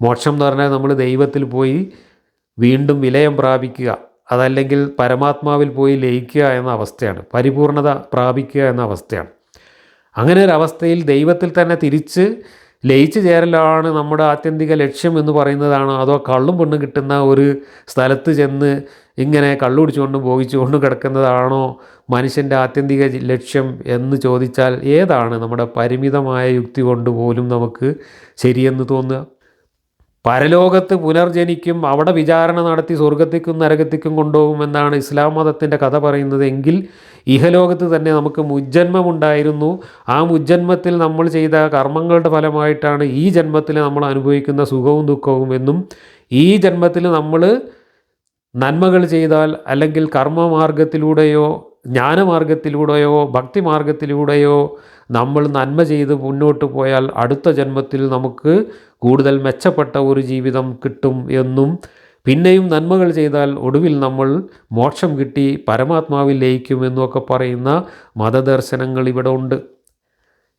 മോക്ഷം എന്ന് പറഞ്ഞാൽ നമ്മൾ ദൈവത്തിൽ പോയി വീണ്ടും വിലയം പ്രാപിക്കുക അതല്ലെങ്കിൽ പരമാത്മാവിൽ പോയി ലയിക്കുക എന്ന അവസ്ഥയാണ് പരിപൂർണത പ്രാപിക്കുക എന്ന അവസ്ഥയാണ്. അങ്ങനെ ഒരു അവസ്ഥയിൽ ദൈവത്തിൽ തന്നെ തിരിച്ച് ലയിച്ചു ചേരലാണ് നമ്മുടെ ആത്യന്തിക ലക്ഷ്യം എന്ന് പറയുന്നതാണോ? അതോ കള്ളും പെണ്ണും കിട്ടുന്ന ഒരു സ്ഥലത്ത് ചെന്ന് ഇങ്ങനെ കള്ളുടിച്ചുകൊണ്ടും ഭോഗിച്ചുകൊണ്ടും കിടക്കുന്നതാണോ മനുഷ്യന്റെ ആത്യന്തിക ലക്ഷ്യം എന്ന് ചോദിച്ചാൽ ഏതാണ് നമ്മുടെ പരിമിതമായ യുക്തി കൊണ്ട് പോലും നമുക്ക് ശരിയെന്ന് തോന്നുക? പരലോകത്ത് പുനർജനിക്കും അവിടെ വിചാരണ നടത്തി സ്വർഗത്തേക്കും നരകത്തേക്കും കൊണ്ടുപോകുമെന്നാണ് ഇസ്ലാം മതത്തിന്റെ കഥ പറയുന്നത് എങ്കിൽ ഇഹലോകത്ത് തന്നെ നമുക്ക് മുജ്ജന്മമുണ്ടായിരുന്നു. ആ മുജ്ജന്മത്തിൽ നമ്മൾ ചെയ്ത കർമ്മങ്ങളുടെ ഫലമായിട്ടാണ് ഈ ജന്മത്തിൽ നമ്മൾ അനുഭവിക്കുന്ന സുഖവും ദുഃഖവും എന്നും ഈ ജന്മത്തിൽ നമ്മൾ നന്മകൾ ചെയ്താൽ അല്ലെങ്കിൽ കർമ്മമാർഗത്തിലൂടെയോ ജ്ഞാനമാർഗത്തിലൂടെയോ ഭക്തിമാർഗത്തിലൂടെയോ നമ്മൾ നന്മ ചെയ്ത് മുന്നോട്ട് പോയാൽ അടുത്ത ജന്മത്തിൽ നമുക്ക് കൂടുതൽ മെച്ചപ്പെട്ട ഒരു ജീവിതം കിട്ടും എന്നും പിന്നെയും നന്മകൾ ചെയ്താൽ ഒടുവിൽ നമ്മൾ മോക്ഷം കിട്ടി പരമാത്മാവിൽ ലയിക്കുമെന്നൊക്കെ പറയുന്ന മതദർശനങ്ങൾ ഇവിടെ ഉണ്ട്.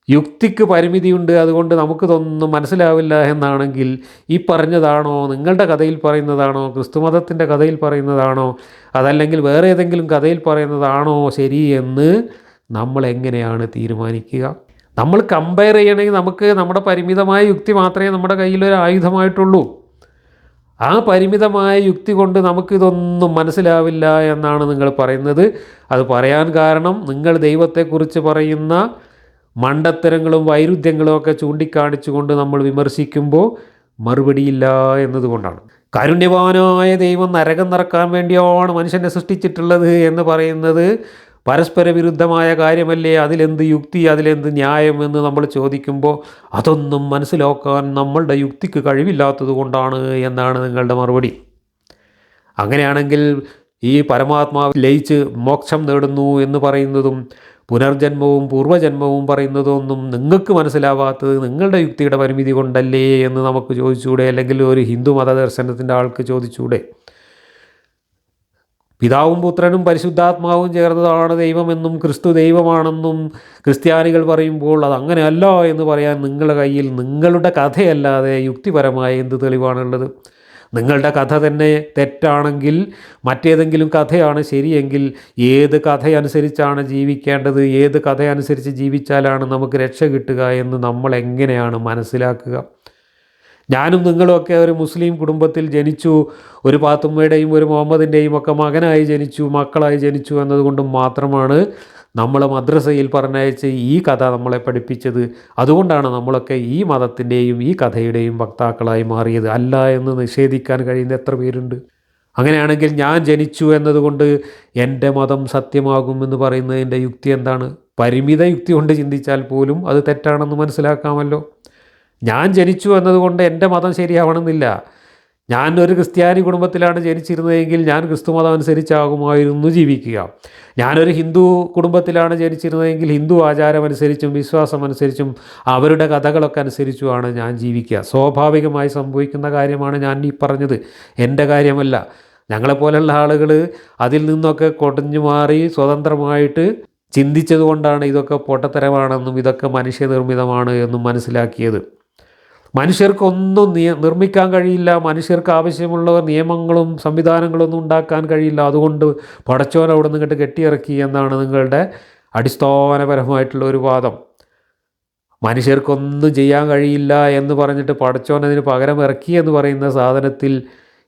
യുക്തിക്ക് പരിമിതിയുണ്ട്. അതുകൊണ്ട് നമുക്കിതൊന്നും മനസ്സിലാവില്ല എന്നാണെങ്കിൽ ഈ പറഞ്ഞതാണോ നിങ്ങളുടെ കഥയിൽ പറയുന്നതാണോ ക്രിസ്തുമതത്തിന്റെ കഥയിൽ പറയുന്നതാണോ അതല്ലെങ്കിൽ വേറെ ഏതെങ്കിലും കഥയിൽ പറയുന്നതാണോ ശരി എന്ന് നമ്മൾ എങ്ങനെയാണ് തീരുമാനിക്കുക? നമ്മൾ കമ്പയർ ചെയ്യണമെങ്കിൽ നമുക്ക് നമ്മുടെ പരിമിതമായ യുക്തി മാത്രമേ നമ്മുടെ കയ്യിലൊരു ആയുധമായിട്ടുള്ളൂ. ആ പരിമിതമായ യുക്തി കൊണ്ട് നമുക്കിതൊന്നും മനസ്സിലാവില്ല എന്നാണ് നിങ്ങൾ പറയുന്നത്. അത് പറയാൻ കാരണം നിങ്ങൾ ദൈവത്തെക്കുറിച്ച് പറയുന്ന മണ്ടത്തരങ്ങളും വൈരുദ്ധ്യങ്ങളും ഒക്കെ ചൂണ്ടിക്കാണിച്ചുകൊണ്ട് നമ്മൾ വിമർശിക്കുമ്പോൾ മറുപടിയില്ല എന്നതുകൊണ്ടാണ്. കാരുണ്യവാനായ ദൈവം നരകം നിറക്കാൻ വേണ്ടിയാണ് മനുഷ്യനെ സൃഷ്ടിച്ചിട്ടുള്ളത് എന്ന് പറയുന്നത്. പരസ്പര വിരുദ്ധമായ കാര്യമല്ലേ? അതിലെന്ത് യുക്തി അതിലെന്ത് ന്യായം എന്ന് നമ്മൾ ചോദിക്കുമ്പോൾ അതൊന്നും മനസ്സിലാക്കാൻ നമ്മളുടെ യുക്തിക്ക് കഴിവില്ലാത്തത് കൊണ്ടാണ് എന്നാണ് നിങ്ങളുടെ മറുപടി. അങ്ങനെയാണെങ്കിൽ ഈ പരമാത്മാവ് ലയിച്ച് മോക്ഷം നേടുന്നു എന്ന് പറയുന്നതും പുനർജന്മവും പൂർവജന്മവും പറയുന്നതൊന്നും നിങ്ങൾക്ക് മനസ്സിലാവാത്തത് നിങ്ങളുടെ യുക്തിയുടെ പരിമിതി കൊണ്ടല്ലേ എന്ന് നമുക്ക് ചോദിച്ചൂടെ അല്ലെങ്കിൽ ഒരു ഹിന്ദു മതദർശനത്തിന്റെ ആൾക്ക് ചോദിച്ചൂടെ പിതാവും പുത്രനും പരിശുദ്ധാത്മാവും ചേർന്നതാണ് ദൈവമെന്നും ക്രിസ്തു ദൈവമാണെന്നും ക്രിസ്ത്യാനികൾ പറയുമ്പോൾ അത് അങ്ങനെയല്ല എന്ന് പറയാൻ നിങ്ങളുടെ കയ്യിൽ നിങ്ങളുടെ കഥയല്ലാതെ യുക്തിപരമായ എന്ത് തെളിവാണുള്ളത്? നിങ്ങളുടെ കഥ തന്നെ തെറ്റാണെങ്കിൽ മറ്റേതെങ്കിലും കഥയാണ് ശരിയെങ്കിൽ ഏത് കഥയനുസരിച്ചാണ് ജീവിക്കേണ്ടത്? ഏത് കഥയനുസരിച്ച് ജീവിച്ചാലാണ് നമുക്ക് രക്ഷ കിട്ടുക എന്ന് നമ്മൾ എങ്ങനെയാണ് മനസ്സിലാക്കുക? ഞാനും നിങ്ങളുമൊക്കെ ഒരു മുസ്ലിം കുടുംബത്തിൽ ജനിച്ചു. ഒരു പാത്തുമ്മയുടെയും ഒരു മുഹമ്മദിന്റെയും ഒക്കെ മകനായി ജനിച്ചു മക്കളായി ജനിച്ചു എന്നതുകൊണ്ട് മാത്രമാണ് നമ്മൾ മദ്രസയിൽ പറഞ്ഞയച്ച് ഈ കഥ നമ്മളെ പഠിപ്പിച്ചത്. അതുകൊണ്ടാണ് നമ്മളൊക്കെ ഈ മതത്തിന്റെയും ഈ കഥയുടെയും വക്താക്കളായി മാറിയത്. അല്ല എന്ന് നിഷേധിക്കാൻ കഴിയുന്ന എത്ര പേരുണ്ട്? അങ്ങനെയാണെങ്കിൽ ഞാൻ ജനിച്ചു എന്നതുകൊണ്ട് എന്റെ മതം സത്യമാകുമെന്ന് പറയുന്നതിന്റെ യുക്തി എന്താണ്? പരിമിത യുക്തി കൊണ്ട് ചിന്തിച്ചാൽ പോലും അത് തെറ്റാണെന്ന് മനസ്സിലാക്കാമല്ലോ. ഞാൻ ജനിച്ചു എന്നതുകൊണ്ട് എന്റെ മതം ശരിയാവണമെന്നില്ല. ഞാൻ ഒരു ക്രിസ്ത്യാനി കുടുംബത്തിലാണ് ജനിച്ചിരുന്നതെങ്കിൽ ഞാൻ ക്രിസ്തു മതം അനുസരിച്ചാകുമായിരുന്നു ജീവിക്കുക. ഞാനൊരു ഹിന്ദു കുടുംബത്തിലാണ് ജനിച്ചിരുന്നതെങ്കിൽ ഹിന്ദു ആചാരമനുസരിച്ചും വിശ്വാസം അനുസരിച്ചും അവരുടെ കഥകളൊക്കെ അനുസരിച്ചുമാണ് ഞാൻ ജീവിക്കുക. സ്വാഭാവികമായി സംഭവിക്കുന്ന കാര്യമാണ് ഞാൻ ഈ പറഞ്ഞത്. എന്റെ കാര്യമല്ല. ഞങ്ങളെപ്പോലുള്ള ആളുകൾ അതിൽ നിന്നൊക്കെ കൊടഞ്ഞു മാറി സ്വതന്ത്രമായിട്ട് ചിന്തിച്ചതുകൊണ്ടാണ് ഇതൊക്കെ പൊട്ടത്തരമാണെന്നും ഇതൊക്കെ മനുഷ്യനിർമ്മിതമാണ് എന്നും മനസ്സിലാക്കിയത്. മനുഷ്യർക്കൊന്നും നിയ നിർമ്മിക്കാൻ കഴിയില്ല. മനുഷ്യർക്ക് ആവശ്യമുള്ള നിയമങ്ങളും സംവിധാനങ്ങളൊന്നും ഉണ്ടാക്കാൻ കഴിയില്ല. അതുകൊണ്ട് പടച്ചോൻ അവിടെ നിന്ന് ഇങ്ങോട്ട് കെട്ടിയിറക്കി എന്നാണ് നിങ്ങളുടെ അടിസ്ഥാനപരമായിട്ടുള്ള ഒരു വാദം. മനുഷ്യർക്കൊന്നും ചെയ്യാൻ കഴിയില്ല എന്ന് പറഞ്ഞിട്ട് പടച്ചോൻ അതിന് പകരം ഇറക്കി എന്ന് പറയുന്ന സാധനത്തിൽ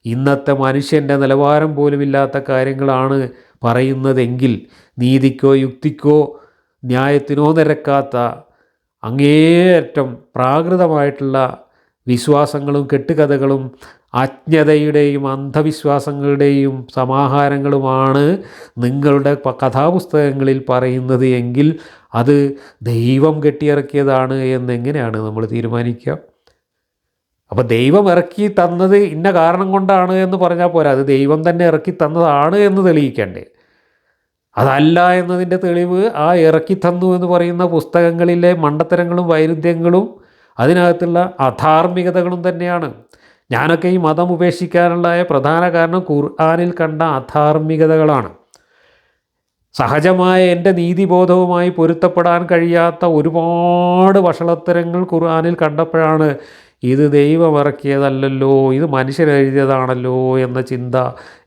ഇന്നത്തെ മനുഷ്യന്റെ നിലവാരം പോലുമില്ലാത്ത കാര്യങ്ങളാണ് പറയുന്നതെങ്കിൽ നീതിക്കോ യുക്തിക്കോ ന്യായത്തിനോ നിരക്കാത്ത അങ്ങേയറ്റം പ്രാകൃതമായിട്ടുള്ള വിശ്വാസങ്ങളും കെട്ടുകഥകളും അജ്ഞതയുടെയും അന്ധവിശ്വാസങ്ങളുടെയും സമാഹാരങ്ങളുമാണ് നിങ്ങളുടെ കഥാപുസ്തകങ്ങളിൽ പറയുന്നത് എങ്കിൽ അത് ദൈവം കെട്ടിയിറക്കിയതാണ് എന്നെങ്ങനെയാണ് നമ്മൾ തീരുമാനിക്കുക? അപ്പോൾ ദൈവം ഇറക്കി തന്നത് ഇന്ന കാരണം കൊണ്ടാണ് എന്ന് പറഞ്ഞാൽ പോരാ. അത് ദൈവം തന്നെ ഇറക്കി തന്നതാണ് എന്ന് തെളിയിക്കണ്ടേ. അതല്ല എന്നതിന്റെ തെളിവ് ആ ഇറക്കി തന്നു എന്ന് പറയുന്ന പുസ്തകങ്ങളിലെ മണ്ടത്തരങ്ങളും വൈരുദ്ധ്യങ്ങളും അതിനകത്തുള്ള അധാർമികതകളും തന്നെയാണ്. ഞാനൊക്കെ ഈ മതം ഉപേക്ഷിക്കാനുള്ള പ്രധാന കാരണം ഖുർആാനിൽ കണ്ട അധാർമികതകളാണ്. സഹജമായ എന്റെ നീതിബോധവുമായി പൊരുത്തപ്പെടാൻ കഴിയാത്ത ഒരുപാട് വഷളത്തരങ്ങൾ ഖുർആാനിൽ കണ്ടപ്പോഴാണ് ഇത് ദൈവമിറക്കിയതല്ലല്ലോ ഇത് മനുഷ്യരെഴുതിയതാണല്ലോ എന്ന ചിന്ത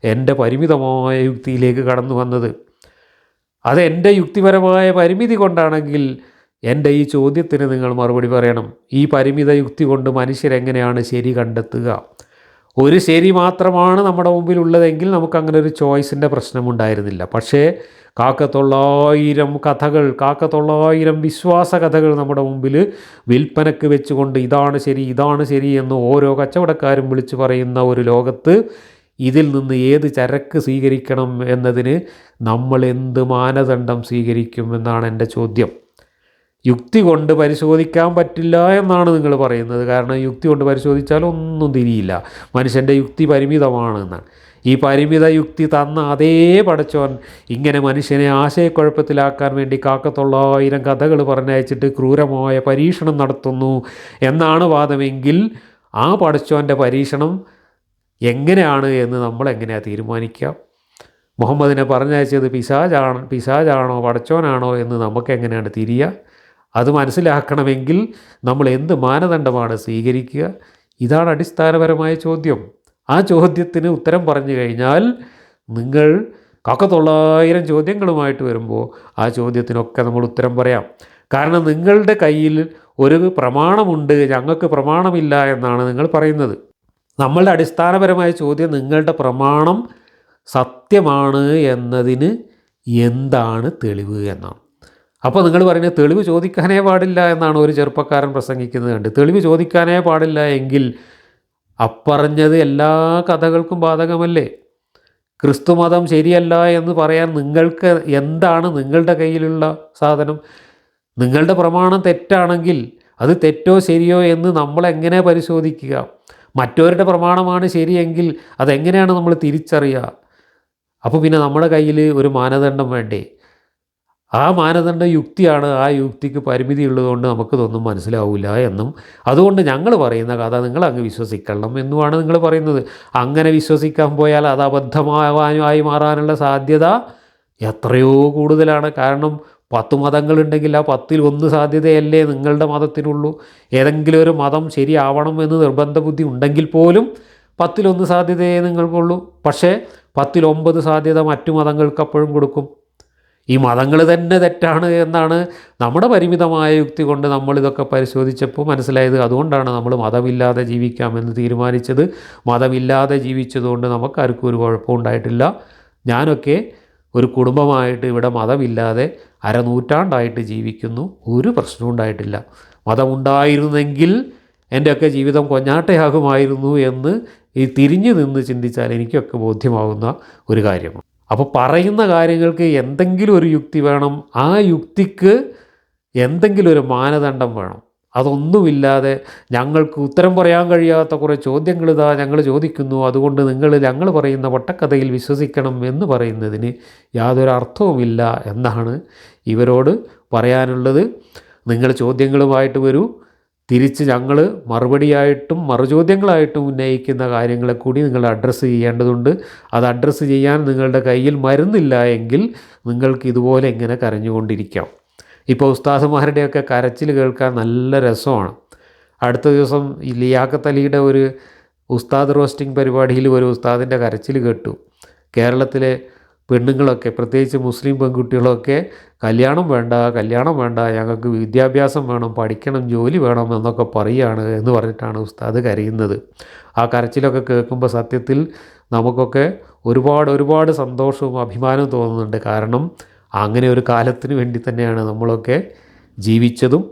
എന്റെ പരിമിതമായ യുക്തിയിലേക്ക് കടന്നു വന്നത്. അത് എന്റെ യുക്തിപരമായ പരിമിതി കൊണ്ടാണെങ്കിൽ എന്റെ ഈ ചോദ്യത്തിന് നിങ്ങൾ മറുപടി പറയണം. ഈ പരിമിത യുക്തി കൊണ്ട് മനുഷ്യരെങ്ങനെയാണ് ശരി കണ്ടെത്തുക? ഒരു ശരി മാത്രമാണ് നമ്മുടെ മുമ്പിലുള്ളതെങ്കിൽ നമുക്ക് അങ്ങനെ ഒരു ചോയ്സിന്റെ പ്രശ്നമുണ്ടായിരുന്നില്ല. പക്ഷേ കാക്കത്തൊള്ളായിരം കഥകൾ കാക്കത്തൊള്ളായിരം വിശ്വാസ കഥകൾ നമ്മുടെ മുമ്പിൽ വിൽപ്പനക്ക് വെച്ചുകൊണ്ട് ഇതാണ് ശരി ഇതാണ് ശരി എന്ന് ഓരോ കച്ചവടക്കാരും വിളിച്ചു പറയുന്ന ഒരു ലോകത്ത് ഇതിൽ നിന്ന് ഏത് ചരക്ക് സ്വീകരിക്കണം എന്നതിന് നമ്മൾ എന്ത് മാനദണ്ഡം സ്വീകരിക്കും എന്നാണ് എന്റെ ചോദ്യം. യുക്തി കൊണ്ട് പരിശോധിക്കാൻ പറ്റില്ല എന്നാണ് നിങ്ങൾ പറയുന്നത്. കാരണം യുക്തി കൊണ്ട് പരിശോധിച്ചാൽ ഒന്നും തിരിയില്ല. മനുഷ്യന്റെ യുക്തി പരിമിതമാണ് എന്നാണ്. ഈ പരിമിത യുക്തി തന്ന അതേ പടച്ചോൻ ഇങ്ങനെ മനുഷ്യനെ ആശയക്കുഴപ്പത്തിലാക്കാൻ വേണ്ടി കാക്കത്തൊള്ളായിരം കഥകൾ പറഞ്ഞയച്ചിട്ട് ക്രൂരമായ പരീക്ഷണം നടത്തുന്നു എന്നാണ് വാദമെങ്കിൽ ആ പടച്ചോന്റെ പരീക്ഷണം എങ്ങനെയാണ് എന്ന് നമ്മൾ എങ്ങനെയാണ് തീരുമാനിക്കുക? മുഹമ്മദിനെ പറഞ്ഞയച്ചത് പിശാജാണ് പിശാജാണോ പടച്ചോനാണോ എന്ന് നമുക്ക് എങ്ങനെയാണ് തിരിയുക? അത് മനസ്സിലാക്കണമെങ്കിൽ നമ്മൾ എന്ത് മാനദണ്ഡമാണ് സ്വീകരിക്കുക? ഇതാണ് അടിസ്ഥാനപരമായ ചോദ്യം. ആ ചോദ്യത്തിന് ഉത്തരം പറഞ്ഞു കഴിഞ്ഞാൽ നിങ്ങൾ കക്കത്തൊള്ളായിരം ചോദ്യങ്ങളുമായിട്ട് വരുമ്പോൾ ആ ചോദ്യത്തിനൊക്കെ നമ്മൾ ഉത്തരം പറയാം. കാരണം നിങ്ങളുടെ കയ്യിൽ ഒരു പ്രമാണമുണ്ട് ഞങ്ങൾക്ക് പ്രമാണമില്ല എന്നാണ് നിങ്ങൾ പറയുന്നത്. നമ്മളുടെ അടിസ്ഥാനപരമായ ചോദ്യം നിങ്ങളുടെ പ്രമാണം സത്യമാണ് എന്നതിന് എന്താണ് തെളിവ് എന്നാണ്. അപ്പോൾ നിങ്ങൾ പറയുന്നത് തെളിവ് ചോദിക്കാനേ പാടില്ല എന്നാണ് ഒരു ചെറുപ്പക്കാരൻ പ്രസംഗിക്കുന്നത് കണ്ട്. തെളിവ് ചോദിക്കാനേ പാടില്ല എങ്കിൽ അപ്പറഞ്ഞത് എല്ലാ കഥകൾക്കും ബാധകമല്ലേ? ക്രിസ്തുമതം ശരിയല്ല എന്ന് പറയാൻ നിങ്ങൾക്ക് എന്താണ് നിങ്ങളുടെ കയ്യിലുള്ള സാധനം? നിങ്ങളുടെ പ്രമാണം തെറ്റാണെങ്കിൽ അത് തെറ്റോ ശരിയോ എന്ന് നമ്മളെങ്ങനെ പരിശോധിക്കുക? മറ്റവരുടെ പ്രമാണമാണ് ശരിയെങ്കിൽ അതെങ്ങനെയാണ് നമ്മൾ തിരിച്ചറിയുക? അപ്പോൾ പിന്നെ നമ്മുടെ കയ്യിൽ ഒരു മാനദണ്ഡം വേണ്ടേ? ആ മാനദണ്ഡ യുക്തിയാണ് ആ യുക്തിക്ക് പരിമിതി ഉള്ളതുകൊണ്ട് നമുക്കിതൊന്നും മനസ്സിലാവില്ല എന്നും. അതുകൊണ്ട് ഞങ്ങൾ പറയുന്ന കഥ നിങ്ങൾ അങ്ങ് വിശ്വസിക്കണം എന്നുമാണ് നിങ്ങൾ പറയുന്നത്. അങ്ങനെ വിശ്വസിക്കാൻ പോയാൽ അത് അബദ്ധമാവാനുമായി മാറാനുള്ള സാധ്യത എത്രയോ കൂടുതലാണ്. കാരണം പത്ത് മതങ്ങളുണ്ടെങ്കിൽ ആ പത്തിൽ ഒന്ന് സാധ്യതയല്ലേ നിങ്ങളുടെ മതത്തിനുള്ളൂ. ഏതെങ്കിലും ഒരു മതം ശരിയാവണം എന്ന് നിർബന്ധ ബുദ്ധി ഉണ്ടെങ്കിൽ പോലും പത്തിലൊന്ന് സാധ്യതയേ നിങ്ങൾക്കുള്ളൂ. പക്ഷേ പത്തിലൊമ്പത് സാധ്യത മറ്റു മതങ്ങൾക്ക് അപ്പോഴും കൊടുക്കും. ഈ മതങ്ങൾ തന്നെ തെറ്റാണ് എന്നാണ് നമ്മുടെ പരിമിതമായ യുക്തി കൊണ്ട് നമ്മളിതൊക്കെ പരിശോധിച്ചപ്പോൾ മനസ്സിലായത്. അതുകൊണ്ടാണ് നമ്മൾ മതമില്ലാതെ ജീവിക്കാമെന്ന് തീരുമാനിച്ചത്. മതമില്ലാതെ ജീവിച്ചതുകൊണ്ട് നമുക്കാർക്കും ഒരു കുഴപ്പമുണ്ടായിട്ടില്ല ഞാനൊക്കെ ഒരു കുടുംബമായിട്ട് ഇവിടെ മതമില്ലാതെ അരനൂറ്റാണ്ടായിട്ട് ജീവിക്കുന്നു. ഒരു പ്രശ്നവും ഉണ്ടായിട്ടില്ല. മതമുണ്ടായിരുന്നെങ്കിൽ എന്റെയൊക്കെ ജീവിതം കൊഞ്ഞാട്ടയാകുമായിരുന്നു എന്ന് ഈ തിരിഞ്ഞു നിന്ന് ചിന്തിച്ചാൽ എനിക്കൊക്കെ ബോധ്യമാകുന്ന ഒരു കാര്യമാണ്. അപ്പോൾ പറയുന്ന കാര്യങ്ങൾക്ക് എന്തെങ്കിലും ഒരു യുക്തി വേണം. ആ യുക്തിക്ക് എന്തെങ്കിലും ഒരു മാനദണ്ഡം വേണം. അതൊന്നുമില്ലാതെ ഞങ്ങൾക്ക് ഉത്തരം പറയാൻ കഴിയാത്ത കുറേ ചോദ്യങ്ങൾ ഇതാ ഞങ്ങൾ ചോദിക്കുന്നു. അതുകൊണ്ട് നിങ്ങൾ ഞങ്ങൾ പറയുന്ന വട്ടക്കഥയിൽ വിശ്വസിക്കണം എന്ന് പറയുന്നതിന് യാതൊരു അർത്ഥവുമില്ല എന്നാണ് ഇവരോട് പറയാനുള്ളത്. നിങ്ങൾ ചോദ്യങ്ങളുമായിട്ട് വരൂ. തിരിച്ച് ഞങ്ങൾ മറുപടിയായിട്ടും മറുചോദ്യങ്ങളായിട്ടും ഉന്നയിക്കുന്ന കാര്യങ്ങളെ കൂടി നിങ്ങൾ അഡ്രസ്സ് ചെയ്യേണ്ടതുണ്ട്. അത് അഡ്രസ്സ് ചെയ്യാൻ നിങ്ങളുടെ കയ്യിൽ മരുന്നില്ല എങ്കിൽ നിങ്ങൾക്ക് ഇതുപോലെ എങ്ങനെ കരഞ്ഞുകൊണ്ടിരിക്കാം. ഇപ്പോൾ ഉസ്താദുമാരുടെയൊക്കെ കരച്ചിൽ കേൾക്കാൻ നല്ല രസമാണ്. അടുത്ത ദിവസം ഈ ലിയാഖത്ത് അലിയുടെ ഒരു ഉസ്താദ് റോസ്റ്റിംഗ് പരിപാടിയിൽ ഒരു ഉസ്താദിന്റെ കരച്ചിൽ കേട്ടു. കേരളത്തിലെ പെണ്ണുങ്ങളൊക്കെ പ്രത്യേകിച്ച് മുസ്ലിം പെൺകുട്ടികളൊക്കെ കല്യാണം വേണ്ട കല്യാണം വേണ്ട ഞങ്ങൾക്ക് വിദ്യാഭ്യാസം വേണം പഠിക്കണം ജോലി വേണം എന്നൊക്കെ പറയുകയാണ് എന്ന് പറഞ്ഞിട്ടാണ് ഉസ്താദ് കരയുന്നത്. ആ കരച്ചിലൊക്കെ കേൾക്കുമ്പോൾ സത്യത്തിൽ നമുക്കൊക്കെ ഒരുപാട് ഒരുപാട് സന്തോഷവും അഭിമാനവും തോന്നുന്നുണ്ട്. കാരണം അങ്ങനെ ഒരു കാലത്തിന് വേണ്ടി തന്നെയാണ് നമ്മളൊക്കെ ജീവിച്ചതും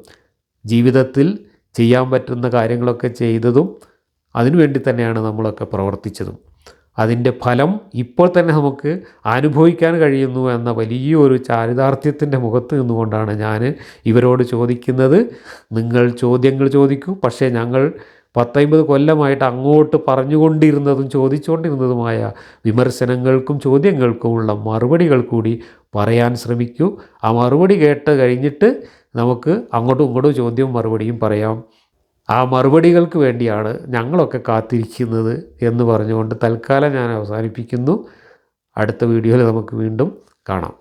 ജീവിതത്തിൽ ചെയ്യാൻ പറ്റുന്ന കാര്യങ്ങളൊക്കെ ചെയ്തതും അതിനുവേണ്ടി തന്നെയാണ് നമ്മളൊക്കെ പ്രവർത്തിച്ചതും. അതിന്റെ ഫലം ഇപ്പോൾ തന്നെ നമുക്ക് അനുഭവിക്കാൻ കഴിയുന്നു എന്ന വലിയൊരു ചാരിതാർത്ഥ്യത്തിന്റെ മുഖത്ത് നിന്നുകൊണ്ടാണ് ഞാൻ ഇവരോട് ചോദിക്കുന്നത്. നിങ്ങൾ ചോദ്യങ്ങൾ ചോദിക്കൂ പക്ഷേ ഞങ്ങൾ പത്തൈമ്പത് കൊല്ലമായിട്ട് അങ്ങോട്ട് പറഞ്ഞുകൊണ്ടിരുന്നതും ചോദിച്ചുകൊണ്ടിരുന്നതുമായ വിമർശനങ്ങൾക്കും ചോദ്യങ്ങൾക്കുമുള്ള മറുപടികൾ കൂടി പറയാൻ ശ്രമിക്കൂ. ആ മറുപടി കേട്ട് കഴിഞ്ഞിട്ട് നമുക്ക് അങ്ങോട്ടും ഇങ്ങോട്ടും ചോദ്യവും മറുപടിയും പറയാം. ആ മറുപടികൾക്ക് വേണ്ടിയാണ് ഞങ്ങളൊക്കെ കാത്തിരിക്കുന്നത് എന്ന് പറഞ്ഞുകൊണ്ട് തൽക്കാലം ഞാൻ അവസാനിപ്പിക്കുന്നു. അടുത്ത വീഡിയോയിൽ നമുക്ക് വീണ്ടും കാണാം.